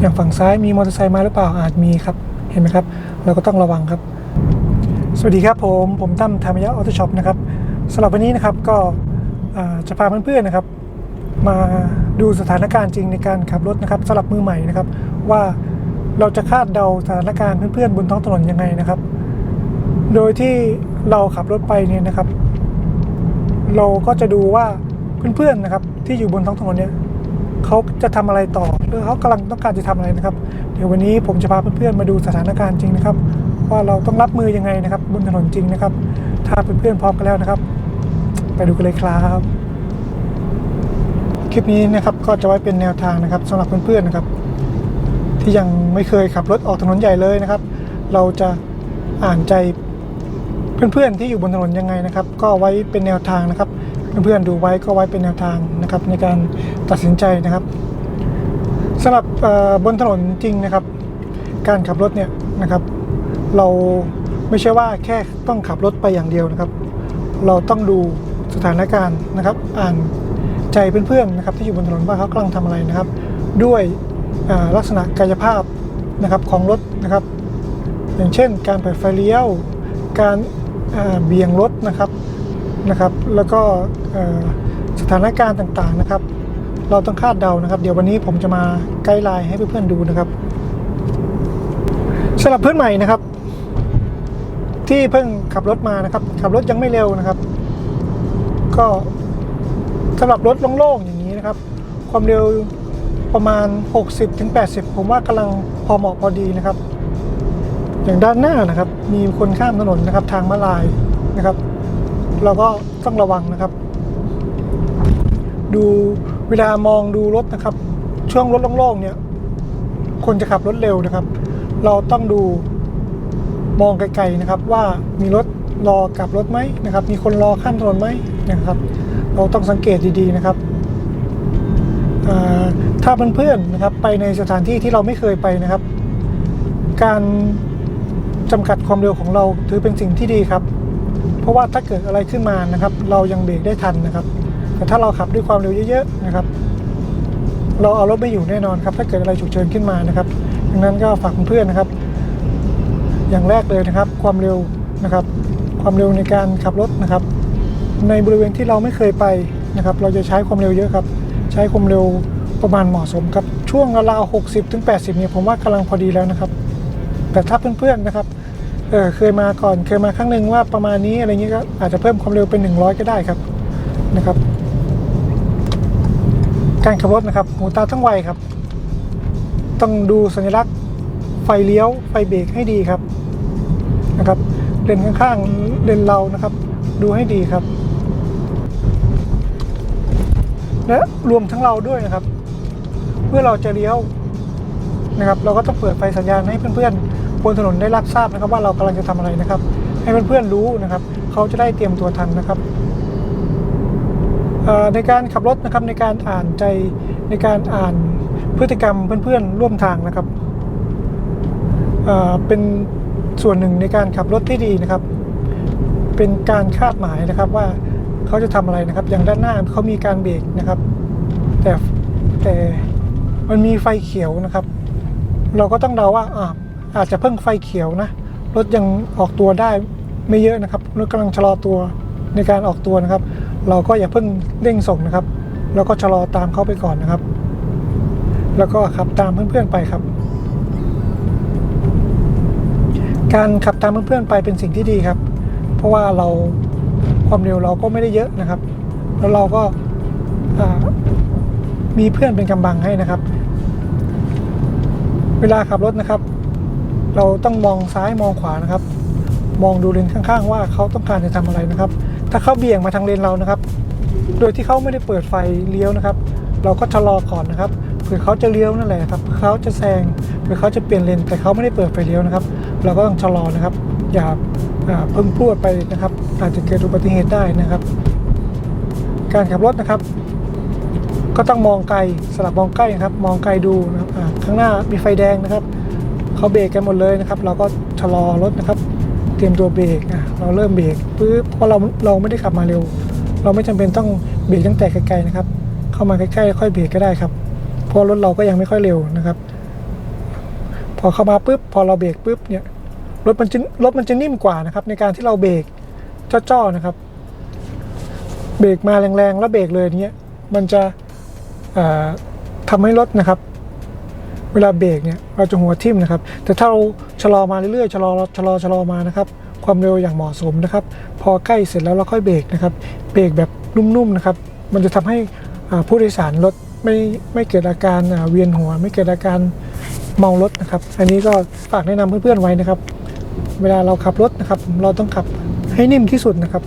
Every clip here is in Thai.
อย่างฝั่งซ้ายมีมอเตอร์ไซค์มาหรือเปล่าอาจมีครับ เห็นไหมครับ เราก็ต้องระวังครับ สวัสดีครับผมผมตั้มธรรมยะออโต้ช็อปนะครับสำหรับวันนี้นะครับก็จะพาเพื่อนๆนะครับ มาดูสถานการณ์จริงในการขับรถนะครับสำหรับมือใหม่นะครับ ว่าเราจะคาดเดาสถานการณ์เพื่อนๆบนท้องถนนยังไงนะครับ โดยที่เราขับรถไปเนี่ยนะครับ เราก็จะดูว่าเพื่อนๆนะครับ ที่อยู่บนท้องถนนเนี่ย เขาจะทำอะไรต่อหรือเขากำลังต้องการจะทำอะไรนะครับ เดี๋ยววันนี้ผมจะพาเพื่อนๆมาดูสถานการณ์จริงนะครับ ว่าเราต้องรับมือยังไงนะครับ บนถนนจริงนะครับ ถ้าเพื่อนๆพร้อมกันแล้วนะครับ ไปดูกันเลยครับคลิปนี้นะครับก็จะไว้เป็นแนวทางนะครับสำหรับเพื่อนๆนะครับ ที่ยังไม่เคยขับรถออกถนนใหญ่เลยนะครับ เราจะอ่านใจเพื่อนๆที่อยู่บนถนนยังไงนะครับ ก็ไว้เป็นแนวทางนะครับ เพื่อนๆดูไว้ก็ไว้เป็นแนวทางนะครับในการตัดสินใจนะครับสำหรับบนถนนจริงนะครับ การขับรถเนี่ยนะครับ เราไม่ใช่ว่าแค่ต้องขับรถไปอย่างเดียวนะครับ เราต้องดูสถานการณ์นะครับ อ่านใจเพื่อนๆนะครับ ที่อยู่บนถนนว่าเขากำลังทำอะไรนะครับ ด้วยลักษณะกายภาพนะครับของรถนะครับ อย่างเช่น การเปิดไฟเลี้ยว การเบี่ยงรถนะครับ นะครับ แล้วก็สถานการณ์ต่างๆนะครับ เราต้องคาดเดานะครับ เดี๋ยววันนี้ผมจะมาไกด์ไลน์ให้เพื่อนๆดูนะครับสำหรับเพื่อนใหม่นะครับ ที่เพิ่งขับรถมานะครับ ขับรถยังไม่เร็วนะครับ ก็สำหรับรถโล่งๆอย่างนี้นะครับ ความเร็วประมาณ 60-80 ผมว่ากำลังพอเหมาะพอดีนะครับ อย่างด้านหน้านะครับ มีคนข้ามถนนนะครับ ทางมาลายนะครับ เราก็ต้องระวังนะครับ ดูเวลามองดูรถนะครับ ช่วงรถโล่งๆเนี่ย คนจะขับรถเร็วนะครับ เราต้องดูมองไกลๆนะครับ ว่ามีรถรอกลับรถไหมนะครับ มีคนรอข้ามถนนไหมนะครับ เราต้องสังเกตดีๆนะครับถ้าเพื่อนๆนะครับ ไปในสถานที่ที่เราไม่เคยไปนะครับ การจำกัดความเร็วของเราถือเป็นสิ่งที่ดีครับ เพราะว่าถ้าเกิดอะไรขึ้นมานะครับ เรายังเบรกได้ทันนะครับ แต่ถ้าเราขับด้วยความเร็วเยอะๆนะครับ เราเอารถไม่อยู่แน่นอนครับ ถ้าเกิดอะไรฉุกเฉินขึ้นมานะครับดังนั้นก็ฝากเพื่อนๆนะครับ อย่างแรกเลยนะครับ ความเร็วนะครับ ความเร็วในการขับรถนะครับ ในบริเวณที่เราไม่เคยไปนะครับ เราจะใช้ความเร็วเยอะครับ ใช้ความเร็วประมาณเหมาะสมครับช่วงราวๆ60ถึง80 เนี่ยผมว่ากำลังพอดีแล้วนะครับ แต่ถ้าเพื่อนๆนะครับ เออเคยมาก่อนเคยมาครั้งหนึ่งว่าประมาณนี้อะไรเงี้ยก็อาจจะเพิ่มความเร็วเป็น 100 ก็ได้ครับนะครับ การขับรถนะครับหูตาทั้งวัยครับ ต้องดูสัญลักษณ์ไฟเลี้ยวไฟเบรกให้ดีครับนะครับเลนข้างๆเลนเรานะครับ ดูให้ดีครับ และรวมทั้งเราด้วยนะครับ เมื่อเราจะเลี้ยวนะครับ เราก็ต้องเปิดไฟสัญญาณให้เพื่อนๆ บนถนนได้รับทราบนะครับว่าเรากำลังจะทำอะไรนะครับ ให้เพื่อนๆรู้นะครับเขาจะได้เตรียมตัวทันนะครับในการขับรถนะครับในการอ่านใจในการอ่านพฤติกรรมเพื่อนๆร่วมทางนะครับเเป็นส่วนหนึ่งในการขับรถที่ดีนะครับ เป็นการคาดหมายนะครับว่าเขาจะทำอะไรนะครับ อย่างด้านหน้าเขามีการเบรกนะครับ แต่แต่มันมีไฟเขียวนะครับ เราก็ต้องเดาว่าอ่า อาจจะเพิ่งไฟเขียวนะ รถยังออกตัวได้ไม่เยอะนะครับรถกำลังชะลอตัวในการออกตัวนะครับ เราก็อย่าเพิ่งเร่งส่งนะครับเราก็ชะลอตามเขาไปก่อนนะครับ แล้วก็ขับตามเพื่อนๆไปครับ การขับตามเพื่อนๆไปเป็นสิ่งที่ดีครับ เพราะว่าเราความเร็วเราก็ไม่ได้เยอะนะครับ แล้วเราก็มีเพื่อนเป็นกำบังให้นะครับ เวลาขับรถนะครับ เราต้องมองซ้ายมองขวานะครับ มองดูเลนข้างๆ ว่าเขาต้องการจะทำอะไรนะครับ ถ้าเขาเบี่ยงมาทางเลนเรานะครับ โดยที่เขาไม่ได้เปิดไฟเลี้ยวนะครับ เราก็ชะลอก่อนนะครับเผื่อเขาจะเลี้ยวนั่นแหละครับเขาจะแซงเผื่อเขาจะเปลี่ยนเลนแต่เขาไม่ได้เปิดไฟเลี้ยวนะครับ เราก็ต้องชะลอนะครับ อย่าเพิ่งพรวดไปนะครับ อาจจะเกิดอุบัติเหตุได้นะครับ การขับรถนะครับ ก็ต้องมองไกลสลับมองใกล้นะครับ มองไกลดูนะครับข้างหน้ามีไฟแดงนะครับ เขาเบรกกันหมดเลยนะครับ เราก็ชะลอรถนะครับ เตรียมตัวเบรกอะเราเริ่มเบรกปุ๊บเพราะเราเราไม่ได้ขับมาเร็ว เราไม่จำเป็นต้องเบรกตั้งแต่ไกลๆนะครับ เข้ามาใกล้ๆค่อยเบรกก็ได้ครับเพราะรถเราก็ยังไม่ค่อยเร็วนะครับ พอเข้ามาปุ๊บพอเราเบรกปุ๊บเนี่ยรถมันจะรถมันจะนิ่มกว่านะครับ ในการที่เราเบรกจ้อๆนะครับ เบรกมาแรงๆแล้วเบรกเลยเนี้ยมันจะเอ่อทำให้รถนะครับ เวลาเบรกเนี่ยเราจะหัวทิ่มนะครับ แต่ถ้าเราชะลอมาเรื่อยๆชะลอชะลอชะลอมานะครับ ความเร็วอย่างเหมาะสมนะครับ พอใกล้เสร็จแล้วเราค่อยเบรกนะครับ เบรกแบบนุ่มๆนะครับ มันจะทำให้ผู้โดยสารรถไม่ไม่เกิดอาการเวียนหัว ไม่เกิดอาการเมารถนะครับ อันนี้ก็ฝากแนะนำเพื่อนๆไว้นะครับ เวลาเราขับรถนะครับ เราต้องขับให้นิ่มที่สุดนะครับ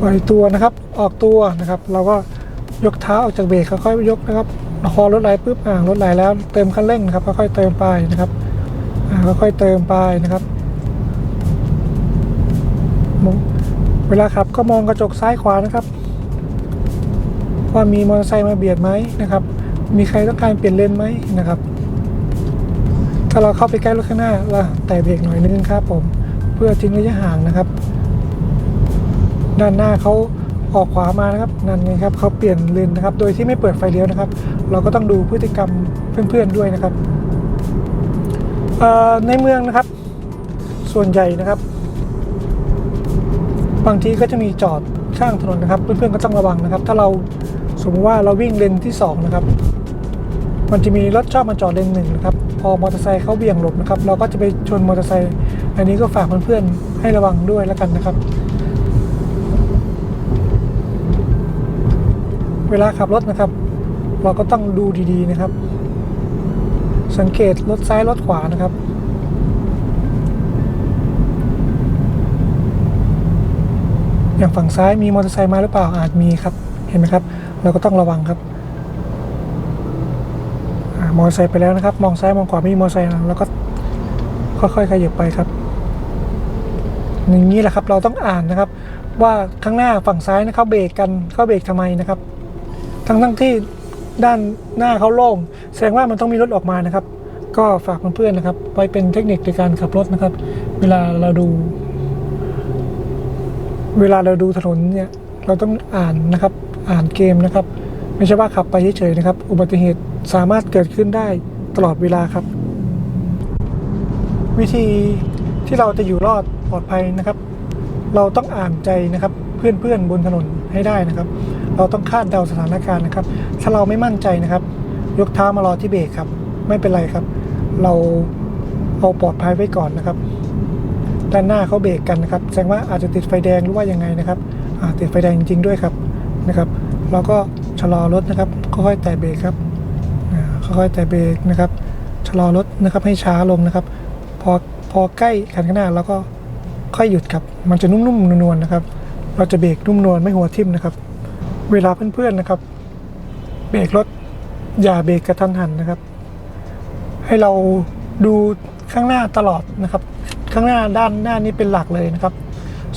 ปล่อยตัวนะครับ ออกตัวนะครับ เราก็ยกเท้าออกจากเบรกค่อยๆยกนะครับ พอรถไหลปุ๊บอ่างรถไหลแล้วเติมคันเร่งนะครับค่อยๆเติมไปนะครับอ่าค่อยๆเติมไปนะครับ เวลาขับก็มองกระจกซ้ายขวานะครับว่ามีมอเตอร์ไซค์มาเบียดไหมนะครับ มีใครต้องการเปลี่ยนเลนไหมนะครับ ถ้าเราเข้าไปใกล้รถข้างหน้าเราแต่เบรกหน่อยนึงครับผม เพื่อทิ้งระยะห่างนะครับ ด้านหน้าเขา ออกขวามานะครับนั่นไงครับเขาเปลี่ยนเลนนะครับ โดยที่ไม่เปิดไฟเลี้ยวนะครับ เราก็ต้องดูพฤติกรรมเพื่อนๆด้วยนะครับในเมืองนะครับ ส่วนใหญ่นะครับ บางทีก็จะมีจอดข้างถนนนะครับ เพื่อนๆก็ต้องระวังนะครับ ถ้าเราสมมติว่าเราวิ่งเลนที่สองนะครับ มันจะมีรถชอบมาจอดเลนหนึ่งนะครับ พอมอเตอร์ไซค์เขาเบี่ยงหลบนะครับ เราก็จะไปชนมอเตอร์ไซค์อันนี้ก็ฝากเพื่อนๆให้ระวังด้วยแล้วกันนะครับ เวลาขับรถนะครับ เราก็ต้องดูดีๆนะครับ สังเกตรถซ้ายรถขวานะครับอย่างฝั่งซ้ายมีมอเตอร์ไซค์มาหรือเปล่าอาจมีครับ เห็นไหมครับ เราก็ต้องระวังครับอมอเตอร์ไซค์ไปแล้วนะครับ มองซ้ายมองขวาไม่มีมอเตอร์ไซค์แล้วก็ค่อยๆขยับไปครับ อย่างนี้แหละครับเราต้องอ่านนะครับ ว่าข้างหน้าฝั่งซ้ายนะเขาเบรกกันเขาเบรกทำไมนะครับ ทั้งทั้งที่ด้านหน้าเขาโล่งแสดงว่ามันต้องมีรถออกมานะครับ ก็ฝากเพื่อนๆนะครับ ไว้เป็นเทคนิคในการขับรถนะครับ เวลาเราดู เวลาเราดูถนนเนี่ย เราต้องอ่านนะครับ อ่านเกมนะครับ ไม่ใช่ว่าขับไปเฉยๆนะครับ อุบัติเหตุสามารถเกิดขึ้นได้ตลอดเวลาครับ วิธีที่เราจะอยู่รอดปลอดภัยนะครับ เราต้องอ่านใจนะครับ เพื่อนๆบนถนนให้ได้นะครับ เราต้องคาดเดาสถานการณ์นะครับ ถ้าเราไม่มั่นใจนะครับ ยกเท้ามารอที่เบรกครับ ไม่เป็นไรครับ เราเอาปลอดภัยไว้ก่อนนะครับ ด้านหน้าเขาเบรกกันนะครับ แสดงว่าอาจจะติดไฟแดงหรือว่ายังไงนะครับติดไฟแดงจริง ๆ ด้วยครับนะครับ เราก็ชะลอรถนะครับ ค่อยๆแตะเบรกครับค่อยๆแตะเบรกนะครับชะลอรถนะครับให้ช้าลงนะครับ พอพอใกล้คันข้างหน้าเราก็ค่อยหยุดครับ มันจะนุ่มๆนวลๆนะครับ เราจะเบรกนุ่มนวลไม่หัวทิ่มนะครับ เวลาเพื่อนๆนะครับ เบรกรถอย่าเบรกกระทันหันนะครับ ให้เราดูข้างหน้าตลอดนะครับ ข้างหน้าด้านหน้านี้เป็นหลักเลยนะครับ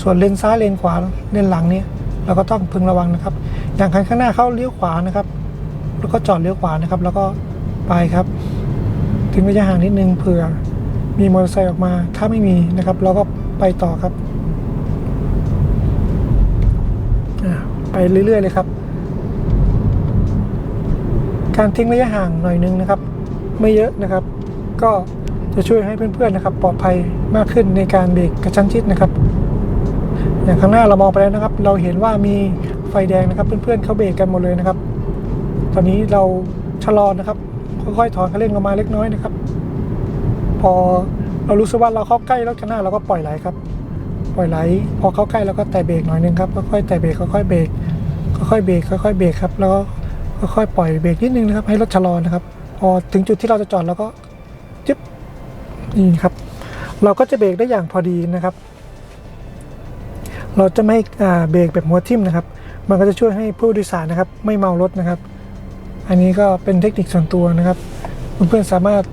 ส่วนเลนซ้ายเลนขวาเลนหลังเนี่ยเราก็ต้องพึงระวังนะครับ อย่างคันข้างหน้าเขาเลี้ยวขวานะครับ แล้วก็จอดเลี้ยวขวานะครับ แล้วก็ไปครับ ถึงระยะห่างนิดนึงเผื่อมีมอเตอร์ไซค์ออกมา ถ้าไม่มีนะครับ เราก็ไปต่อครับอ่า ไปเรื่อย ๆ เลยครับ การทิ้งระยะห่างหน่อยนึงนะครับ ไม่เยอะนะครับ ก็จะช่วยให้เพื่อนๆนะครับ ปลอดภัยมากขึ้นในการเบรกกระชั้นชิดนะครับ อย่างข้างหน้าเรามองไปแล้วนะครับ เราเห็นว่ามีไฟแดงนะครับ เพื่อนๆเขาเบรกกันหมดเลยนะครับ ตอนนี้เราชะลอนะครับ ค่อยๆถอนคันเร่งลงมาเล็กน้อยนะครับ พอเรารู้สึกว่าเราเข้าใกล้รถข้างหน้าเราก็ปล่อยไหลครับ ปล่อยไหล พอเข้าใกล้เราก็แตะเบรกหน่อยนึงครับค่อยๆแตะเบรกค่อยๆเบรกค่อยๆเบรกค่อยๆเบรกครับแล้วก็ค่อยๆปล่อยเบรกนิดนึงนะครับให้รถชะลอนะครับพอถึงจุดที่เราจะจอดเราก็จึ๊บนี่ครับ เราก็จะเบรกได้อย่างพอดีนะครับ เราจะไม่เบรกแบบหัวทิ่มนะครับ มันก็จะช่วยให้ผู้โดยสารนะครับ ไม่เมารถนะครับ อันนี้ก็เป็นเทคนิคส่วนตัวนะครับเพื่อนๆสามารถ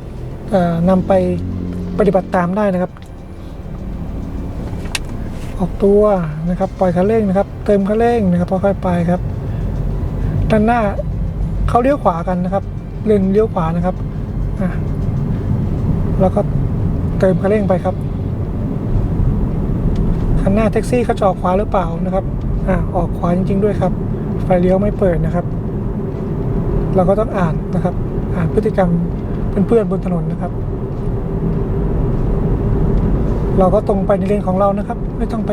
เอ่อนำไปปฏิบัติตามได้นะครับ ออกตัวนะครับ ปล่อยคันเร่งนะครับ เติมคันเร่งนะครับค่อยๆไปครับด้านหน้าเขาเลี้ยวขวากันนะครับเลนเลี้ยวขวานะครับอะแล้วก็เติมคันเร่งไปครับคันหน้าแท็กซี่เขาจะออกขวาหรือเปล่านะครับอะออกขวาจริง ๆ ด้วยครับ ไฟเลี้ยวไม่เปิดนะครับ เราก็ต้องอ่านนะครับ อ่านพฤติกรรมเพื่อนๆบนถนนนะครับ เราก็ตรงไปในเลนของเรานะครับ ไม่ต้องไป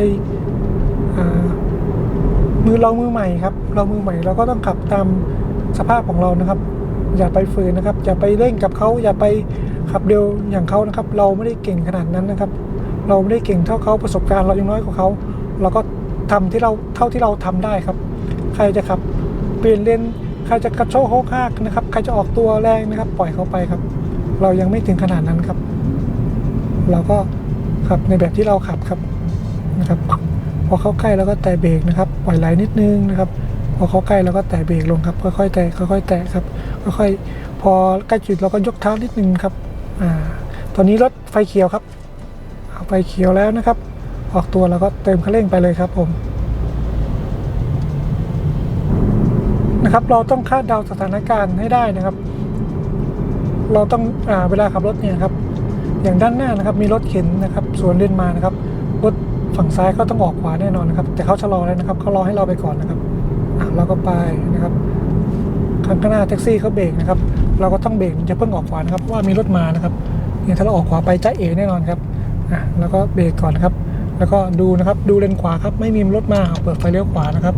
มือเรามือใหม่ครับ เรามือใหม่เราก็ต้องขับตามสภาพของเรานะครับ อย่าไปฝืนนะครับ อย่าไปเร่งกับเขาอย่าไปขับเร็วอย่างเขานะครับ เราไม่ได้เก่งขนาดนั้นนะครับ เราไม่ได้เก่งเท่าเขาประสบการณ์เรายังน้อยกว่าเขาเราก็ทำที่เราเท่าที่เราทำได้ครับ ใครจะขับเปลี่ยนเลนใครจะกระโชกโฮกฮากนะครับ ใครจะออกตัวแรงนะครับ ปล่อยเขาไปครับ เรายังไม่ถึงขนาดนั้นครับ เราก็ ขับในแบบที่เราขับครับนะครับ พอเข้าใกล้แล้วก็แตะเบรกนะครับ ปล่อยไหลนิดนึงนะครับ พอเข้าใกล้แล้วก็แตะเบรกลงครับ ค่อยๆแตะค่อยๆแตะครับ ค่อยๆ พอใกล้จุดเราก็ยกเท้านิดนึงครับ อ่า ตอนนี้รถไฟเขียวครับเอาไฟเขียวแล้วนะครับ ออกตัวแล้วก็เติมคันเร่งไปเลยครับผมนะครับเราต้องคาดเดาสถานการณ์ให้ได้นะครับ เราต้องอ่าเวลาขับรถเนี่ยครับ อย่างด้านหน้านะครับ มีรถเข็นนะครับ สวนเล่นมานะครับรถฝั่งซ้ายก็ต้องออกขวาแน่นอนนะครับ แต่เขาชะลอแล้วนะครับเขารอให้เราไปก่อนนะครับอะเราก็ไปนะครับข้างหน้าแท็กซี่เขาเบรกนะครับ เราก็ต้องเบรกอย่าเพิ่งออกขวานะครับเพราะว่ามีรถมานะครับเนี่ยถ้าเราออกขวาไปจะเอแน่นอนครับอะแล้วก็เบรกก่อนนะครับ แล้วก็ดูนะครับดูเลนขวาครับไม่มีรถมาเอาเปิดไฟเลี้ยวขวานะครับ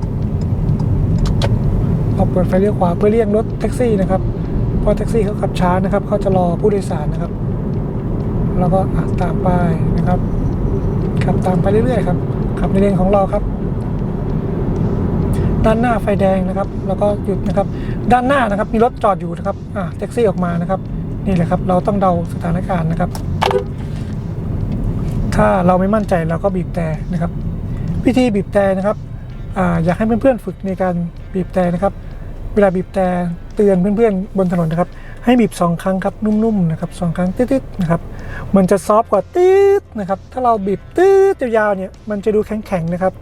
เอาเปิดไฟเลี้ยวขวาเพื่อเลี่ยงรถแท็กซี่นะครับเพราะแท็กซี่เขาขับช้านะครับเขาจะรอผู้โดยสารนะครับ แล้วก็อะตามไปนะครับ ขับตามไปเรื่อยๆครับ ขับในเลนของเราครับ ด้านหน้าไฟแดงนะครับ แล้วก็หยุดนะครับ ด้านหน้านะครับมีรถจอดอยู่นะครับอ่าแท็กซี่ออกมานะครับ นี่แหละครับ เราต้องเดาสถานการณ์นะครับ ถ้าเราไม่มั่นใจเราก็บีบแต่นะครับวิธีบีบแต่นะครับอาอยากให้เพื่อนๆฝึกในการบีบแต่นะครับ เวลาบีบแต่เตือนเพื่อนๆบนถนนนะครับ ให้บีบสองครั้งครับนุ่มๆนะครับสองครั้งตืดๆนะครับ มันจะซอฟกว่าตืดนะครับ ถ้าเราบีบตืดยาวๆเนี่ยมันจะดูแข็งๆนะครับ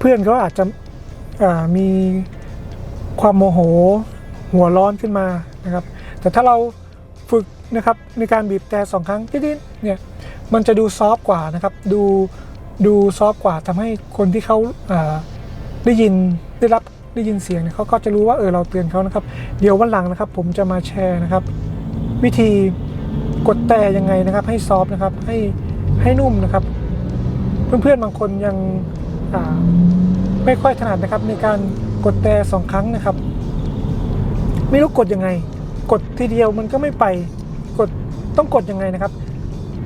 เพื่อนๆเขาอาจจะมีความโมโหหัวร้อนขึ้นมานะครับ แต่ถ้าเราฝึกนะครับในการบีบแต่สองครั้งนิดๆเนี่ยมันจะดูซอฟกว่านะครับ ดูดูซอฟกว่าทำให้คนที่เขาาได้ยินได้รับได้ยินเสียงเนี่ยเขาก็จะรู้ว่าเออเราเตือนเขานะครับ เดี๋ยววันหลังนะครับ ผมจะมาแชร์นะครับ วิธี กดแต่ยังไงนะครับ ให้ซอฟนะครับให้ให้นุ่มนะครับ เพื่อนๆบางคนยังไม่ค่อยถนัดนะครับ ในการกดแต่สองครั้งนะครับ ไม่รู้กดยังไง กดทีเดียวมันก็ไม่ไปกดต้องกดยังไงนะครับ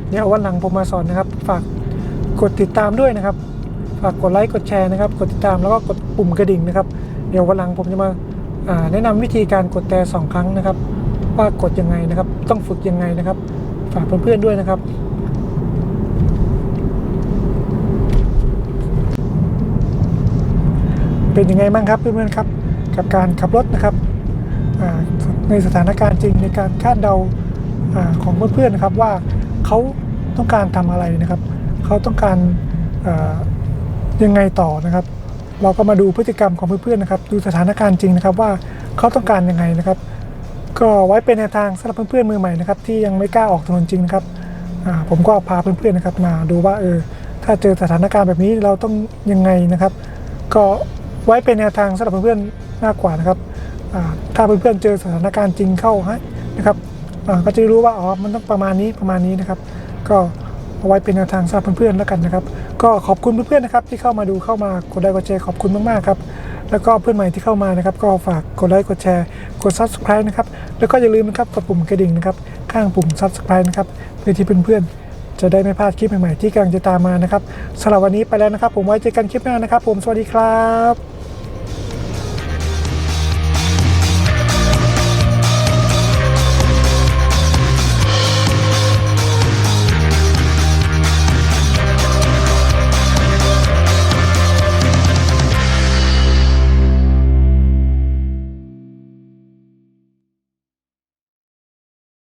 เดี๋ยววันหลังผมมาสอนนะครับ ฝากกดติดตามด้วยนะครับ ฝากกดไลค์กดแชร์นะครับ กดติดตามแล้วก็กดปุ่มกระดิ่งนะครับ เดี๋ยววันหลังผมจะมาอ่าแนะนำวิธีการกดแต่สองครั้งนะครับ ว่ากดยังไงนะครับ ต้องฝึกยังไงนะครับ ฝากเพื่อนๆด้วยนะครับ เป็นยังไงบ้างครับเพื่อนๆครับ กับการขับรถนะครับในสถานการณ์จริงในการคาดเดาอาของเพื่อนๆนะครับว่าเขาต้องการทำอะไรนะครับ เขาต้องการายังไงต่อนะครับ เราก็มาดูพฤติกรรมของเพื่อนๆนะครับ ดูสถานการณ์จริงนะครับว่าเขาต้องการยังไงนะครับ ก็ไว้เป็นแนวทางสำหรับเพื่อนๆมือใหม่นะครับที่ยังไม่กล้าออกถนนจริงนะครับผมก็พาเพื่อนๆนะครับมาดูว่าเออถ้าเจอสถานการณ์แบบนี้เราต้องยังไงนะครับ ก็ไว้เป็นแนวทางสำหรับเพื่อนๆมากกว่านะครับอ่าถ้าเพื่อนๆเจอสถานการณ์จริงเข้าฮะนะครับก็จะรู้ว่าอ๋อมันต้องประมาณนี้ประมาณนี้นะครับ ก็เอาไว้เป็นแนวทางสำหรับเพื่อนๆแล้วกันนะครับ ก็ขอบคุณเพื่อนๆนะครับที่เข้ามาดูเข้ามากดไลค์กดแชร์ขอบคุณมากๆครับแล้วก็เพื่อนใหม่ที่เข้ามานะครับ ก็ฝากกดไลค์กดแชร์ กด subscribe นะครับ แล้วก็อย่าลืมนะครับกดปุ่มกระดิ่งนะครับ ข้างปุ่ม subscribe นะครับ เพื่อที่เพื่อนๆ จะได้ไม่พลาดคลิปใหม่ๆ ที่กำลังจะตามมานะครับสำหรับวันนี้ไปแล้วนะครับ ผมไว้เจอกันคลิปหน้านะครับ ผม สวัสดีครับ